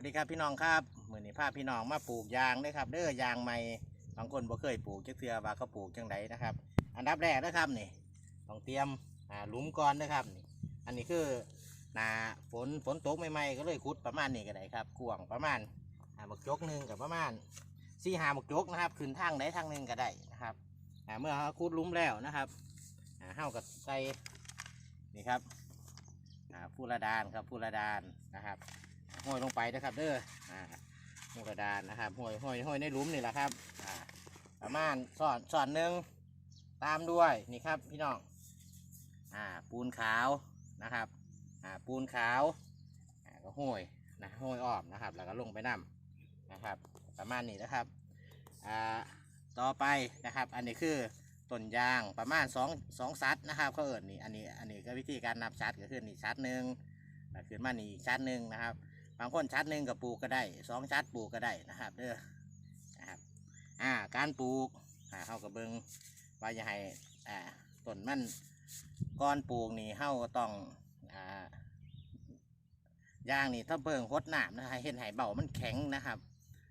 วัสดีครับพี่น้องครับเหมือนี้พาพพี่น้องมาปลูกยางเด้อครับ เด้อยางใหม่บางคนบ่เคยปลูกจักเทื่อว่าเขาปลูกจังไดนะครับ อันดับแรกนะครับนี่ต้องเตรียมหลุมก่อนนะครับนี่อันนี้คือหนาฝนฝนตกใหม่ๆก็เลยขุดประมาณนี้ก็ได้ครับกวางประมาณอ่าบักจกหนึ่งกับประมาณสี่หาบักจกนะครับขึ้นทางใดทางหนึ่งก็ได้นะครับเมื่อขุดหลุมแล้วนะครับอ่าเฮากับใส่นี่ครับผู้ระดานครับผู้ระดานนะครับ ห้อยลงไปนะครับ เด้ออ่าห้อยกระดานนะครับห้อยห้อยห้อยในหลุมนี่แหละครับอ่าประมาณสอนสอนหนึ่งตามด้วยนี่ครับพี่น้องอ่าปูนขาวนะครับอ่าปูนขาวอ่าก็ห้อยนะห้อยอ้อมนะครับ แล้วก็ลงไปน้ำนะครับ ประมาณนี้นะครับอ่าต่อไปนะครับ อันนี้คือต้นยางประมาณสองสองซัดนะครับเขาเอิญนี่อันนี้อันนี้ก็วิธีการนับซัดก็คือนี่ซัดหนึ่งขึ้นมานี่อีกซัดหนึ่งนะครับ บางคนชัดหนึ่งกับปลูกก็ได้สองชัดปลูกก็ได้นะครับเด้อนะครับอ่าการปลูกอ่าเข้ากับเบิงว่าจะให้อ่าต้นมันก้อนปลูกนี่เข้าต้องอ่าย่างนี่ถ้าเบิ่งหดน้ำนะให้เห็นไห้เบามันแข็งนะครับ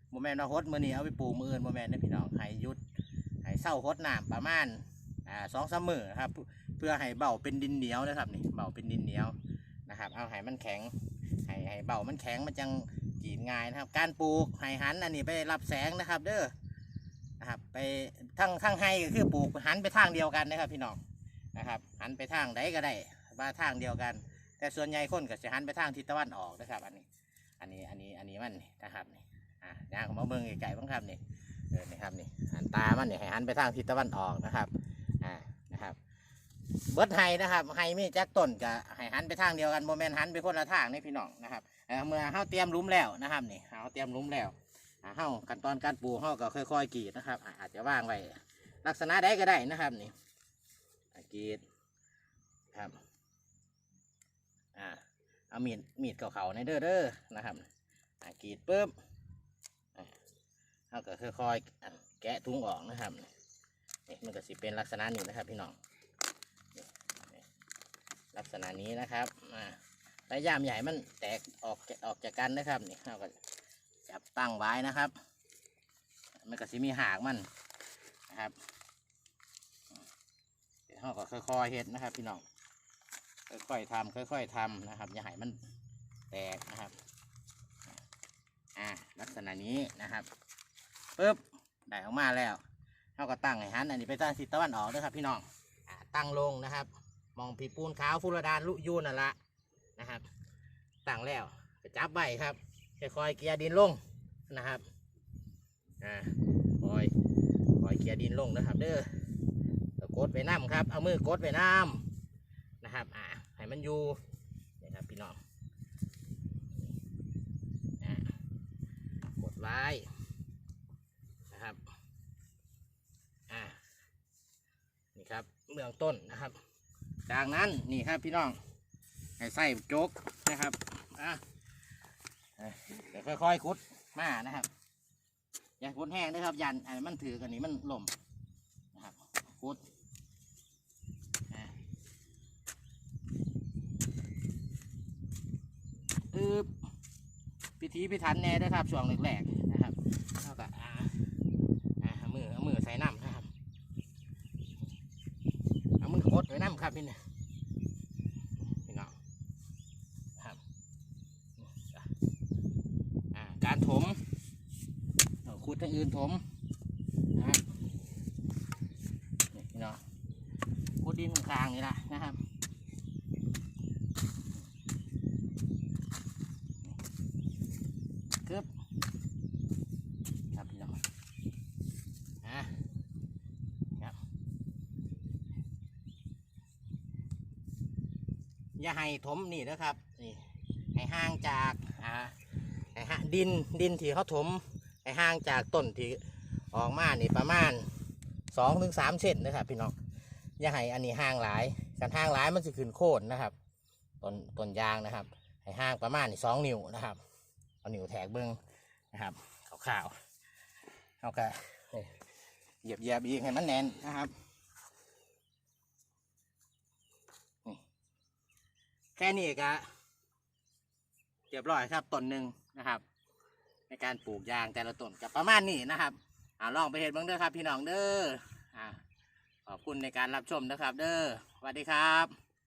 โมแมนว่าหดมือนี้เอาไปปลูกมืออื่นโมแมนนะพี่น้องให้ยุดให้เศร้าหดน้ำประมาณอ่าสองสามมือนะครับ เพื่อให้เบาเป็นดินเหนียวนะครับนี่เบาเป็นดินเหนียวนะครับ เอาให้มันแข็ง ให้ให้เบามันแข็งมันจังกรีดง่ายนะครับ การปลูกให้หันอันนี้ไปรับแสงนะครับ เด้อนะครับไปทั้งทั้งให้ก็คือปลูกหันไปทางเดียวกันนะครับพี่น้องนะครับหันไปทางใดก็ได้ว่าทางเดียวกัน แต่ส่วนใหญ่คนก็จะหันไปทางทิศตะวันออกนะครับ อันนี้ อันนี้อันนี้อันนี้มันนี่นะครับนี่อะยางของมาเบิ้งไก่บ้างครับนี่เออนี่ครับนี่หันตามันนี่ให้หันไปทางทิศตะวันออกนะครับ เบิดไฮนะครับไฮมีจักต้นกับไฮหันไปทางเดียวกันโมเมนหันไปคนละทางนี่พี่น้องนะครับเอ่อเมื่อเฮาเตรียมลุมแล้วนะครับนี่เฮาเตรียมลุมแล้วอ่าเฮาขั้นตอนการปลูกเฮาก็ค่อยๆกรีดนะครับ อาจจะว่างไว้ลักษณะใดก็ได้นะครับนี่กรีดครับอ่าเอามีดมีดเก่าๆในเด้อเด้อนะครับกรีดปุ๊บอ่าเฮาก็ค่อยๆแกะถุงออกนะครับนี่มันก็สิเป็นลักษณะนี้นะครับพี่น้อง ษณะนี้นะครับอ่าระยามใหญ่มันแตกออกออกจากกันนะครับนี่เราก็จับตั้งไว้นะครับมันก็สิมีหากมันนะครับเดี๋ยวเราก็ค่อยๆเฮ็ดนะครับ พี่น้องค่อยๆทำค่อย ๆทำนะครับอย่าให้มันแตกนะครับอ่าลักษณะนี้นะครับปึ๊บได้ออกมาแล้วเราก็ตั้งให้หันอันนี้ไปตั้งทิศตะวันออกด้วยครับ พี่น้องตั้งลงนะครับ มองผีปูนขาวฟุรดานลุยูนั่นละนะครับตั้งแล้วก็จับไว้ครับค่อยๆเกียดินลงนะครับอ่าคอยคอยเกียดินลงนะครับ เด้อกดไปน้ำครับ เอามือกดไปน้ำนะครับอ่าให้มันอยู่นี่ครับพี่น้องอ่ากดไว้นะครับอ่านี่ครับเบื้องต้นนะครับ จากนั้นนี่ครับพี่น้องให้ใส่โจ๊กนะครับอะเดี๋ยวค่อยๆคุดมานะครับ อย่าคุดแห้งนะครับ ยันไอ้มันถือกันนี่มันหล่มนะครับคุดอะอึบพิธีพิถันแน่ด้ครับช่วงแรกๆนะครับเท่ากับอ่าอ่าเอามือเอามือใส่น้ำนะครับ เอามือกดไว้น้ำครับ พี่เนี่ยพี่น้องครับการถมขุดทางอื่นถมนะพี่น้องขุดดินข้างๆนี่ละนะครับกึบครับพี่น้องอ่า อย่าให้ถมนี่นะครับนี่ให้ห่างจากอ่าให้ห่างดินดินที่เขาถมให้ห่างจากต้นที่ออกมานี่ประมาณสองถึงสามเซนนะครับพี่น้องอย่าให้อันนี้ห่างหลายการห่างหลายมันจะขึ้นโคนนะครับต้นต้นยางนะครับ ให้ห่างประมาณนี่สองนิ้วนะครับเอานิ้วแทกเบิ้องนะครับขาวๆเอากะเหยียบเหยียบๆอีกให้มันแน่นนะครับ แค่นี้ก็เรียบร้อยครับต้นหนึ่งนะครับ ในการปลูกยางแต่ละต้นกับประมาณนี้นะครับอาลองไปเห็นบ้างเด้อครับ พี่น้องเด้ออขอบคุณในการรับชมนะครับ เด้อสวัสดีครับ